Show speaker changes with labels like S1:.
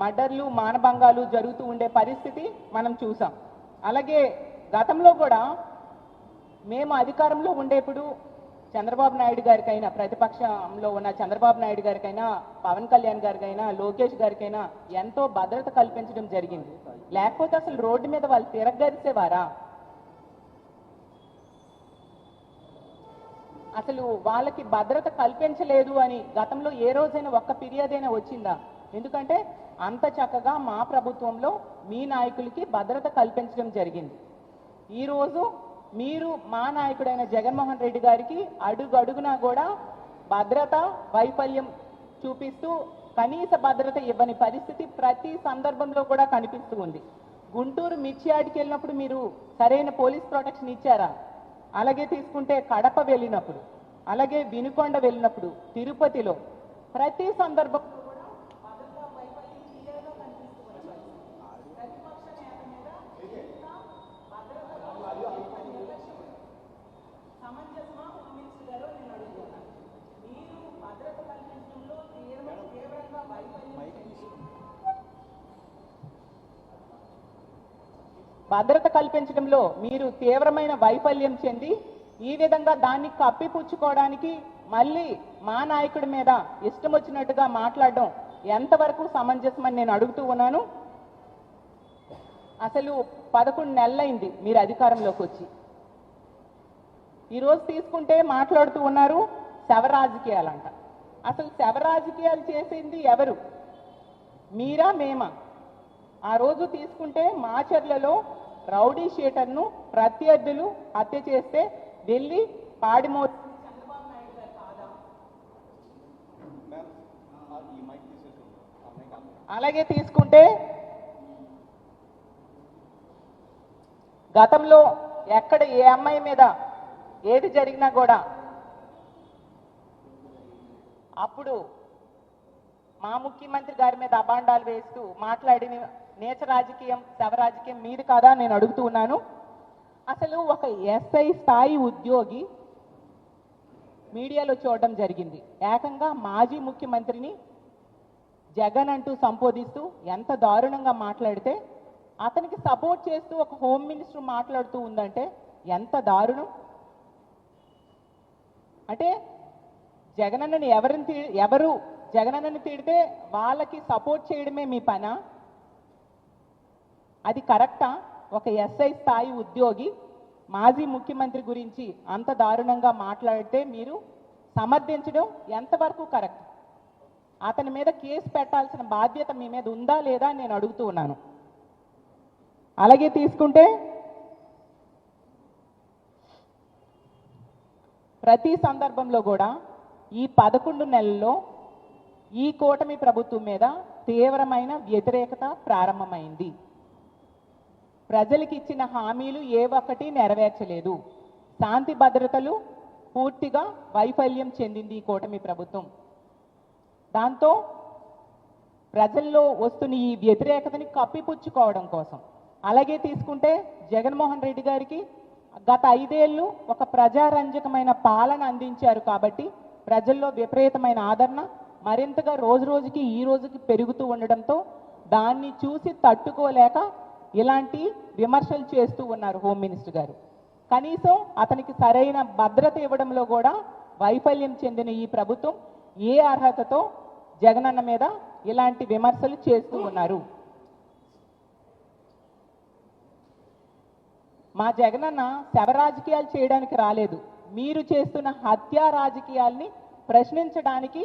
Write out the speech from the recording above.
S1: మర్డర్లు మానభంగాలు జరుగుతూ ఉండే పరిస్థితి మనం చూసాం. అలాగే గతంలో కూడా మేము అధికారంలో ఉండేప్పుడు చంద్రబాబు నాయుడు గారికైనా ప్రతిపక్షంలో ఉన్న చంద్రబాబు నాయుడు గారికైనా పవన్ కళ్యాణ్ గారికైనా లోకేష్ గారికైనా ఎంతో భద్రత కల్పించడం జరిగింది. లేకపోతే అసలు రోడ్డు మీద వాళ్ళు తిరగరిసేవారా? అసలు వాళ్ళకి భద్రత కల్పించలేదు అని గతంలో ఏ రోజైనా ఒక్క ఫిర్యాదైనా వచ్చిందా? ఎందుకంటే అంత చక్కగా మా ప్రభుత్వంలో మీ నాయకులకి భద్రత కల్పించడం జరిగింది. ఈరోజు మీరు మా నాయకుడైన జగన్మోహన్ రెడ్డి గారికి అడుగడుగునా కూడా భద్రత వైఫల్యం చూపిస్తూ కనీస భద్రత ఇవ్వని పరిస్థితి ప్రతి సందర్భంలో కూడా కనిపిస్తూ ఉంది. గుంటూరు మిర్చియాడికి వెళ్ళినప్పుడు మీరు సరైన పోలీస్ ప్రొటెక్షన్ ఇచ్చారా? అలాగే తీసుకుంటే కడప వెళ్ళినప్పుడు అలాగే వినుకొండ వెళ్ళినప్పుడు తిరుపతిలో ప్రతి సందర్భంలో కూడా భద్రతా వైఫల్యం clear-గా కనిపిస్తూ వచ్చాయి. ప్రతిపక్ష నేత మీద ఎంత భద్రత లోపం, నిర్లక్ష్యం సమంజసమా హోమ్ మినిస్టర్ గారు నేను అడుగుతున్నాను మీరు భద్రత కల్పించడంలో తీవ్ర తీవ్రంగా వైఫల్యం చెంది భద్రత కల్పించడంలో మీరు తీవ్రమైన వైఫల్యం చెంది ఈ విధంగా దాన్ని కప్పిపుచ్చుకోవడానికి మళ్ళీ మా నాయకుడి మీద ఇష్టం వచ్చినట్టుగా మాట్లాడడం ఎంతవరకు సమంజసమని నేను అడుగుతూ ఉన్నాను. అసలు పదకొండు నెలలైంది మీరు అధికారంలోకి వచ్చి. ఈరోజు తీసుకుంటే మాట్లాడుతూ ఉన్నారు శవ రాజకీయాలంట. అసలు శవ రాజకీయాలు చేసింది ఎవరు? మీరా మేమా? ఆ రోజు తీసుకుంటే మాచర్లలో రౌడీ షీటర్ను ప్రత్యర్థులు హత్య చేస్తే వెళ్ళి పాడిమో అలాగే తీసుకుంటే గతంలో ఎక్కడ ఏ అమ్మాయి మీద ఏది జరిగినా కూడా అప్పుడు మా ముఖ్యమంత్రి గారి మీద అబాండాలు వేస్తూ మాట్లాడిన నేచ రాజకీయం శవ రాజకీయం మీది కాదా నేను అడుగుతూ ఉన్నాను. అసలు ఒక ఎస్ఐ స్థాయి ఉద్యోగి మీడియాలో చూడడం జరిగింది. ఏకంగా మాజీ ముఖ్యమంత్రిని జగన్ అంటూ సంబోధిస్తూ ఎంత దారుణంగా మాట్లాడితే అతనికి సపోర్ట్ చేస్తూ ఒక హోమ్ మినిస్టర్ మాట్లాడుతూ ఉందంటే ఎంత దారుణం. అంటే జగనన్నని ఎవరిని తీ ఎవరు జగనన్నని తిడితే వాళ్ళకి సపోర్ట్ చేయడమే మీ పనా? అది కరెక్టా? ఒక ఎస్ఐ స్థాయి ఉద్యోగి మాజీ ముఖ్యమంత్రి గురించి అంత దారుణంగా మాట్లాడితే మీరు సమర్థించడం ఎంతవరకు కరెక్ట్? అతని మీద కేసు పెట్టాల్సిన బాధ్యత మీ మీద ఉందా లేదా నేను అడుగుతూ ఉన్నాను. అలాగే తీసుకుంటే ప్రతి సందర్భంలో కూడా ఈ పదకొండు నెలల్లో ఈ కూటమి ప్రభుత్వం మీద తీవ్రమైన వ్యతిరేకత ప్రారంభమైంది. ప్రజలకు ఇచ్చిన హామీలు ఏ ఒక్కటి నెరవేర్చలేదు. శాంతి భద్రతలు పూర్తిగా వైఫల్యం చెందింది ఈ కూటమి ప్రభుత్వం. దాంతో ప్రజల్లో వస్తున్న ఈ వ్యతిరేకతని కప్పిపుచ్చుకోవడం కోసం. అలాగే తీసుకుంటే జగన్మోహన్ రెడ్డి గారికి గత ఐదేళ్ళు ఒక ప్రజారంజకమైన పాలన అందించారు కాబట్టి ప్రజల్లో విపరీతమైన ఆదరణ మరింతగా రోజు రోజుకి ఈ రోజుకి పెరుగుతూ ఉండడంతో దాన్ని చూసి తట్టుకోలేక ఇలాంటి విమర్శలు చేస్తూ ఉన్నారు హోమ్ మినిస్టర్ గారు. కనీసం అతనికి సరైన భద్రత ఇవ్వడంలో కూడా వైఫల్యం చెందిన ఈ ప్రభుత్వం ఏ అర్హతతో జగనన్న మీద ఇలాంటి విమర్శలు చేస్తూ ఉన్నారు. మా జగనన్న శవ రాజకీయాలు చేయడానికి రాలేదు. మీరు చేస్తున్న హత్యా రాజకీయాల్ని ప్రశ్నించడానికి